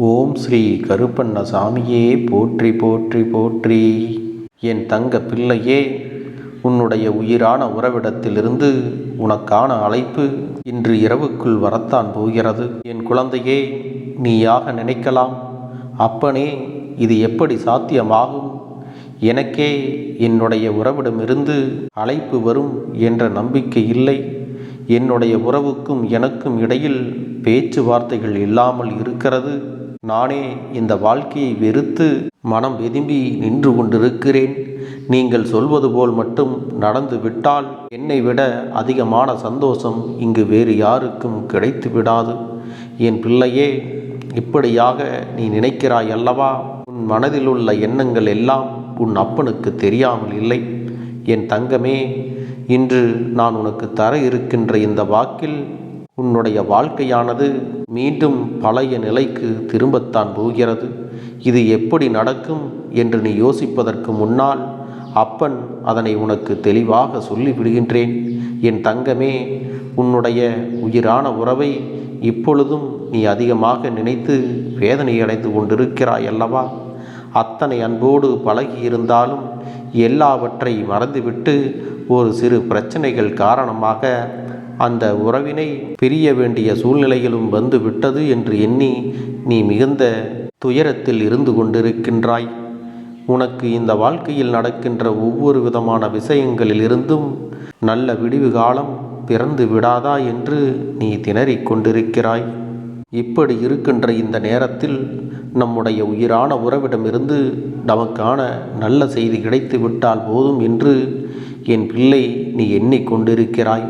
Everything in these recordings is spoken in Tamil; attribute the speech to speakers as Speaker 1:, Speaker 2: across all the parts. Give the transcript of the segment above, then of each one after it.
Speaker 1: ஓம் ஸ்ரீ கருப்பண்ண சாமியே போற்றி போற்றி போற்றி. என் தங்க பிள்ளையே உன்னுடைய உயிரான உறவிடத்திலிருந்து உனக்கான அழைப்பு இன்று இரவுக்குள் வரத்தான் போகிறது. என் குழந்தையே நீயாக நினைக்கலாம். அப்பனே இது எப்படி சாத்தியமாகும்? எனக்கே என்னுடைய உறவிடமிருந்து அழைப்பு வரும் என்ற நம்பிக்கை இல்லை. என்னுடைய உறவுக்கும் எனக்கும் இடையில் பேச்சுவார்த்தைகள் இல்லாமல் இருக்கிறது. நானே இந்த வாழ்க்கையை வெறுத்து மனம் வெதும்பி நின்று கொண்டிருக்கிறேன். நீங்கள் சொல்வது போல் மட்டும் நடந்து விட்டால் என்னை விட அதிகமான சந்தோஷம் இங்கு வேறு யாருக்கும் கிடைத்து விடாது. என் பிள்ளையே இப்படியாக நீ நினைக்கிறாய் அல்லவா? உன் மனதில் உள்ள எண்ணங்கள் எல்லாம் உன் அப்பனுக்கு தெரியாமல் இல்லை. என் தங்கமே இன்று நான் உனக்கு தர இருக்கின்ற இந்த வாக்கில் உன்னுடைய வாழ்க்கையானது மீண்டும் பழைய நிலைக்கு திரும்பத்தான் போகிறது. இது எப்படி நடக்கும் என்று நீ யோசிப்பதற்கு முன்னால் அப்பன் அதனை உனக்கு தெளிவாக சொல்லிவிடுகின்றேன். என் தங்கமே உன்னுடைய உயிரான உறவை இப்பொழுதும் நீ அதிகமாக நினைத்து வேதனை அடைந்து கொண்டிருக்கிறாய் அல்லவா அத்தனை அன்போடு பழகி இருந்தாலும் எல்லாவற்றை மறந்துவிட்டு ஒரு சிறு பிரச்சனைகள் காரணமாக அந்த உறவினை பிரிய வேண்டிய சூழ்நிலைகளும் வந்து விட்டது என்று எண்ணி நீ மிகுந்த துயரத்தில் இருந்து கொண்டிருக்கின்றாய். உனக்கு இந்த வாழ்க்கையில் நடக்கின்ற ஒவ்வொரு விதமான விஷயங்களிலிருந்தும் நல்ல விடிவு காலம் பிறந்து விடாதா என்று நீ திணறிக் கொண்டிருக்கிறாய். இப்படி இருக்கின்ற இந்த நேரத்தில் நம்முடைய உயிரான உறவிடமிருந்து நமக்கான நல்ல செய்தி கிடைத்து விட்டால் போதும் என்று என் பிள்ளை நீ எண்ணிக்கொண்டிருக்கிறாய்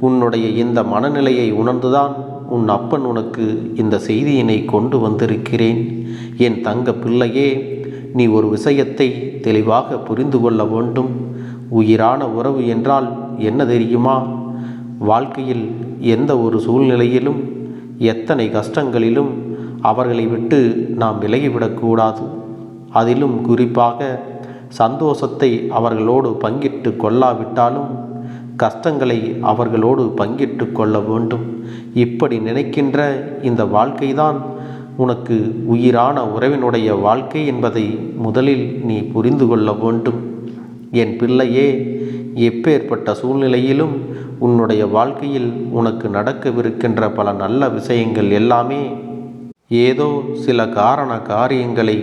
Speaker 1: உன்னுடைய இந்த மனநிலையை உணர்ந்துதான் உன் அப்பன் உனக்கு இந்த செய்தியினை கொண்டு வந்திருக்கிறேன். என் தங்க பிள்ளையே நீ ஒரு விஷயத்தை தெளிவாக புரிந்து கொள்ள வேண்டும். உயிரான உறவு என்றால் என்ன தெரியுமா? வாழ்க்கையில் எந்த ஒரு சூழ்நிலையிலும் எத்தனை கஷ்டங்களிலும் அவர்களை விட்டு நாம் விலகிவிடக்கூடாது அதிலும் குறிப்பாக சந்தோஷத்தை அவர்களோடு பங்கிட்டு கொள்ளாவிட்டாலும் கஷ்டங்களை அவர்களோடு பங்கிட்டு கொள்ள வேண்டும். இப்படி நினைக்கின்ற இந்த வாழ்க்கைதான் உனக்கு உயிரான உறவினுடைய வாழ்க்கை என்பதை முதலில் நீ புரிந்து கொள்ள வேண்டும். என் பிள்ளையே எப்பேற்பட்ட சூழ்நிலையிலும் உன்னுடைய வாழ்க்கையில் உனக்கு நடக்கவிருக்கின்ற பல நல்ல விஷயங்கள் எல்லாமே ஏதோ சில காரண காரியங்களை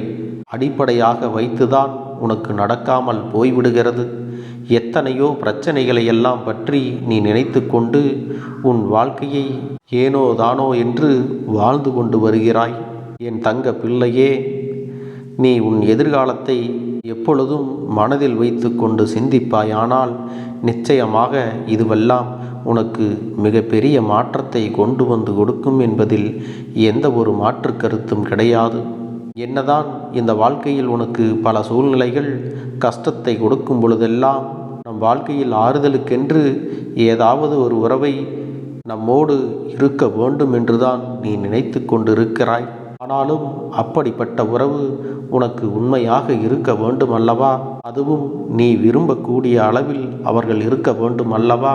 Speaker 1: அடிப்படையாக வைத்துதான் உனக்கு நடக்காமல் போய்விடுகிறது. எத்தனையோ பிரச்சனைகளை எல்லாம் பற்றி நீ நினைத்து கொண்டு உன் வாழ்க்கையை ஏனோ தானோ என்று வாழ்ந்து கொண்டு வருகிறாய். என் தங்க பிள்ளையே நீ உன் எதிர்காலத்தை எப்பொழுதும் மனதில் வைத்து கொண்டு சிந்திப்பாயானால் நிச்சயமாக இதுவெல்லாம் உனக்கு மிகப்பெரிய மாற்றத்தை கொண்டு வந்து கொடுக்கும் என்பதில் எந்த ஒரு மாற்று கருத்தும் கிடையாது. என்னதான் இந்த வாழ்க்கையில் உனக்கு பல சூழ்நிலைகள் கஷ்டத்தை கொடுக்கும் பொழுதெல்லாம் நம் வாழ்க்கையில் ஆறுதலுக்கென்று ஏதாவது ஒரு உறவை நம்மோடு இருக்க வேண்டும் என்றுதான் நீ நினைத்து கொண்டிருக்கிறாய். ஆனாலும் அப்படிப்பட்ட உறவு உனக்கு உண்மையாக இருக்க வேண்டும் அல்லவா? அதுவும் நீ விரும்பக்கூடிய அளவில் அவர்கள் இருக்க வேண்டும் அல்லவா?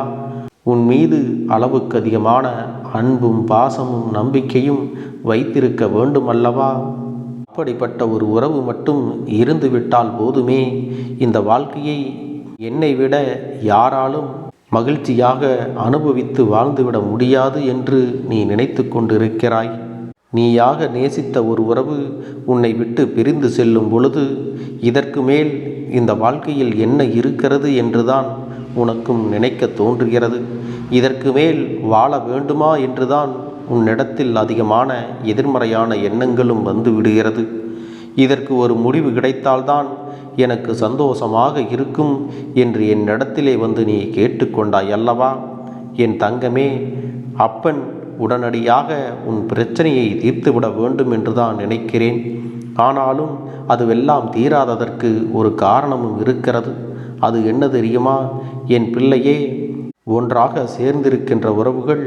Speaker 1: உன் மீது அளவுக்கு அதிகமான அன்பும் பாசமும் நம்பிக்கையும் வைத்திருக்க வேண்டும் அல்லவா? அப்படிப்பட்ட ஒரு உறவு மட்டும் இருந்துவிட்டால் போதுமே. இந்த வாழ்க்கையை என்னை விட யாராலும் மகிழ்ச்சியாக அனுபவித்து வாழ்ந்துவிட முடியாது என்று நீ நினைத்து கொண்டிருக்கிறாய். நீயாக நேசித்த ஒரு உறவு உன்னை விட்டு பிரிந்து செல்லும் பொழுது இதற்கு மேல் இந்த வாழ்க்கையில் என்ன இருக்கிறது என்றுதான் உனக்கும் நினைக்க தோன்றுகிறது. இதற்கு மேல் வாழ வேண்டுமா என்றுதான் உன்னிடத்தில் அதிகமான எதிர்மறையான எண்ணங்களும் வந்து விடுகிறது. இதற்கு ஒரு முடிவு கிடைத்தால்தான் எனக்கு சந்தோஷமாக இருக்கும் என்று என்னிடத்திலே வந்து நீ கேட்டுக்கொண்டாய் அல்லவா? என் தங்கமே அப்பன் உடனடியாக உன் பிரச்சனையை தீர்த்துவிட வேண்டும் என்று தான் நினைக்கிறேன். ஆனாலும் அதுவெல்லாம் தீராததற்கு ஒரு காரணமும் இருக்கிறது. அது என்ன தெரியுமா? என் பிள்ளையே ஒன்றாக சேர்ந்திருக்கின்ற உறவுகள்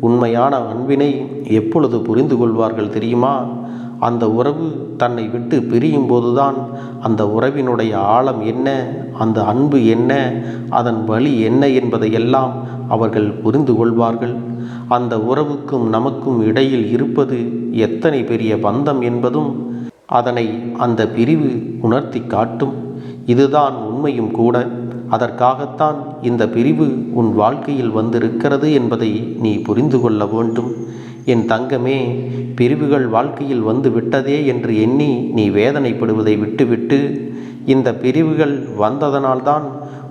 Speaker 1: உண்மையான அன்பினை எப்பொழுது புரிந்து கொள்வார்கள் தெரியுமா? அந்த உறவு தன்னை விட்டு பிரியும் போதுதான் அந்த உறவினுடைய ஆழம் என்ன அந்த அன்பு என்ன அதன் வழி என்ன என்பதையெல்லாம் அவர்கள் புரிந்து கொள்வார்கள். அந்த உறவுக்கும் நமக்கும் இடையில் இருப்பது எத்தனை பெரிய பந்தம் என்பதும் அதனை அந்த பிரிவு உணர்த்தி காட்டும். இதுதான் உண்மையும் கூட. அதற்காகத்தான் இந்த பிரிவு உன் வாழ்க்கையில் வந்திருக்கிறது என்பதை நீ புரிந்து கொள்ள வேண்டும். என் தங்கமே பிரிவுகள் வாழ்க்கையில் வந்து விட்டதே என்று எண்ணி நீ வேதனைப்படுவதை விட்டுவிட்டு இந்த பிரிவுகள் வந்ததனால்தான்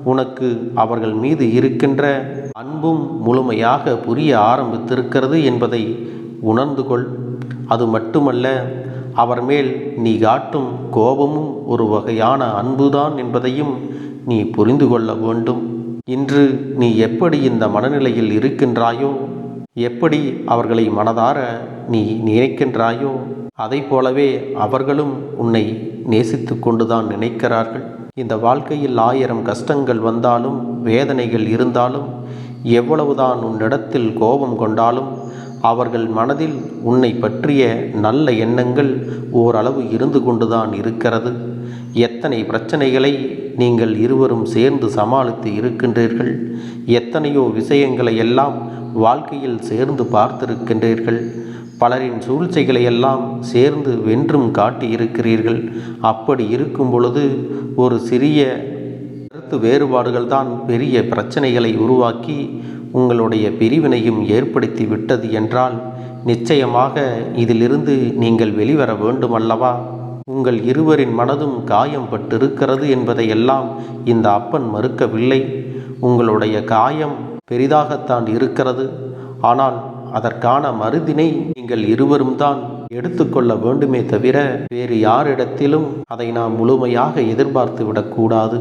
Speaker 1: உனக்கு அவர்கள் மீது இருக்கின்ற அன்பும் முழுமையாக புரிய ஆரம்பித்திருக்கிறது என்பதை உணர்ந்து கொள். அது மட்டுமல்ல அவர் மேல் நீ காட்டும் கோபமும் ஒரு வகையான அன்புதான் என்பதையும் நீ புரிந்து கொள்ள வேண்டும். இன்று நீ எப்படி இந்த மனநிலையில் இருக்கின்றாயோ எப்படி அவர்களை மனதார நீ நினைக்கின்றாயோ அதை போலவே அவர்களும் உன்னை நேசித்து கொண்டுதான் நினைக்கிறார்கள். இந்த வாழ்க்கையில் ஆயிரம் கஷ்டங்கள் வந்தாலும் வேதனைகள் இருந்தாலும் எவ்வளவுதான் உன்னிடத்தில் கோபம் கொண்டாலும் அவர்கள் மனதில் உன்னை பற்றிய நல்ல எண்ணங்கள் ஓரளவு இருந்து கொண்டுதான் இருக்கிறது. எத்தனை பிரச்சனைகளை நீங்கள் இருவரும் சேர்ந்து சமாளித்து இருக்கின்றீர்கள்? எத்தனையோ விஷயங்களை எல்லாம் வாழ்க்கையில் சேர்ந்து பார்த்திருக்கின்றீர்கள்? பலரின் சூழ்ச்சிகளை எல்லாம் சேர்ந்து வென்றும் காட்டியிருக்கிறீர்கள். அப்படி இருக்கும் பொழுது ஒரு சிறிய கருத்து வேறுபாடுகள் தான் பெரிய பிரச்சனைகளை உருவாக்கி உங்களுடைய பிரிவினையும் ஏற்படுத்தி விட்டது என்றால் நிச்சயமாக இதிலிருந்து நீங்கள் வெளிவர வேண்டுமல்லவா? உங்கள் இருவரின் மனதும் காயம் பட்டிருக்கிறது என்பதையெல்லாம் இந்த அப்பன் மறுக்கவில்லை. உங்களுடைய காயம் பெரிதாகத்தான் இருக்கிறது. ஆனால் அதற்கான மருதினை நீங்கள் இருவரும் தான் எடுத்துக்கொள்ள வேண்டுமே தவிர வேறு யாரிடத்திலும் அதை நாம் முழுமையாக எதிர்பார்த்து விடக்கூடாது.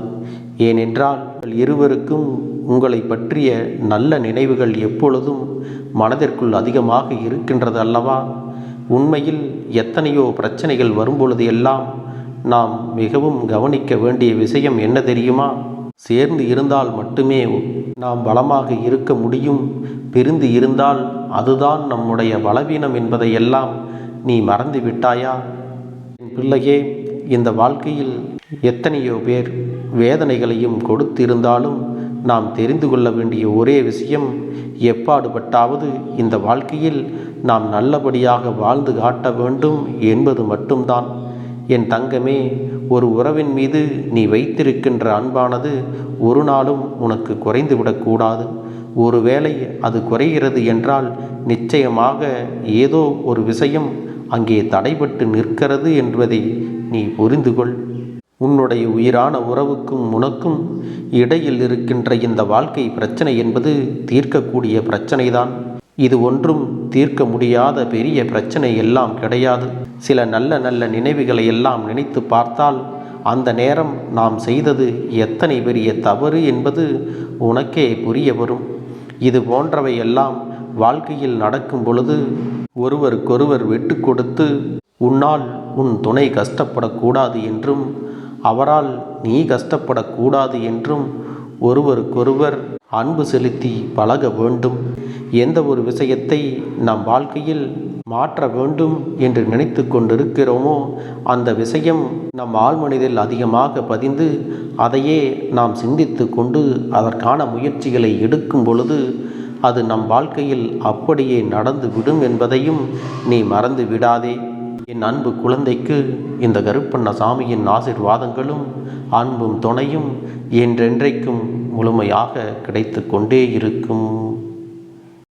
Speaker 1: ஏனென்றால் உங்கள் இருவருக்கும் உங்களை பற்றிய நல்ல நினைவுகள் எப்பொழுதும் மனதிற்குள் அதிகமாக இருக்கின்றது அல்லவா? உண்மையில் எத்தனையோ பிரச்சனைகள் வரும்பொழுது எல்லாம் நாம் மிகவும் கவனிக்க வேண்டிய விஷயம் என்ன தெரியுமா? சேர்ந்து இருந்தால் மட்டுமே நாம் பலமாக இருக்க முடியும். பிரிந்து இருந்தால் அதுதான் நம்முடைய பலவீனம் என்பதையெல்லாம் நீ மறந்து விட்டாயா? என் பிள்ளையே இந்த வாழ்க்கையில் எத்தனையோ பேர் வேதனைகளையும் கொடுத்திருந்தாலும் நாம் தெரிந்து கொள்ள வேண்டிய ஒரே விஷயம் எப்பாடுபட்டாவது இந்த வாழ்க்கையில் நாம் நல்லபடியாக வாழ்ந்து காட்ட வேண்டும் என்பது மட்டும்தான். என் தங்கமே ஒரு உறவின் மீது நீ வைத்திருக்கின்ற அன்பானது ஒரு நாளும் உனக்கு குறைந்து விடக்கூடாது. ஒருவேளை அது குறைகிறது என்றால் நிச்சயமாக ஏதோ ஒரு விஷயம் அங்கே தடைபட்டு நிற்கிறது என்பதை நீ புரிந்து கொள் உன்னுடைய உயிரான உறவுக்கும் உனக்கும் இடையில் இருக்கின்ற இந்த வாழ்க்கை பிரச்சனை என்பது தீர்க்கக்கூடிய பிரச்சனைதான். இது ஒன்றும் தீர்க்க முடியாத பெரிய பிரச்சனை எல்லாம் கிடையாது. சில நல்ல நல்ல நினைவுகளை எல்லாம் நினைத்து பார்த்தால் அந்த நேரம் நாம் செய்தது எத்தனை பெரிய தவறு என்பது உனக்கே புரிய வரும். இது போன்றவை எல்லாம் வாழ்க்கையில் நடக்கும் பொழுது ஒருவருக்கொருவர் விட்டு கொடுத்து உன்னால் உன் துணை கஷ்டப்படக்கூடாது என்றும் அவரால் நீ கஷ்டப்படக்கூடாது என்றும் ஒருவருக்கொருவர் அன்பு செலுத்தி பழக வேண்டும். எந்த ஒரு விஷயத்தை நம் வாழ்க்கையில் மாற்ற வேண்டும் என்று நினைத்து கொண்டிருக்கிறோமோ அந்த விஷயம் நம் ஆழ்மனதில் அதிகமாக பதிந்து அதையே நாம் சிந்தித்து கொண்டு அதற்கான முயற்சிகளை எடுக்கும் பொழுது அது நம் வாழ்க்கையில் அப்படியே நடந்து விடும் என்பதையும் நீ மறந்து விடாதே. என் அன்பு குழந்தைக்கு இந்த கருப்பண்ண சாமியின் ஆசிர்வாதங்களும் அன்பும் துணையும் என்றென்றைக்கும் முழுமையாக கிடைத்து கொண்டே இருக்கும்.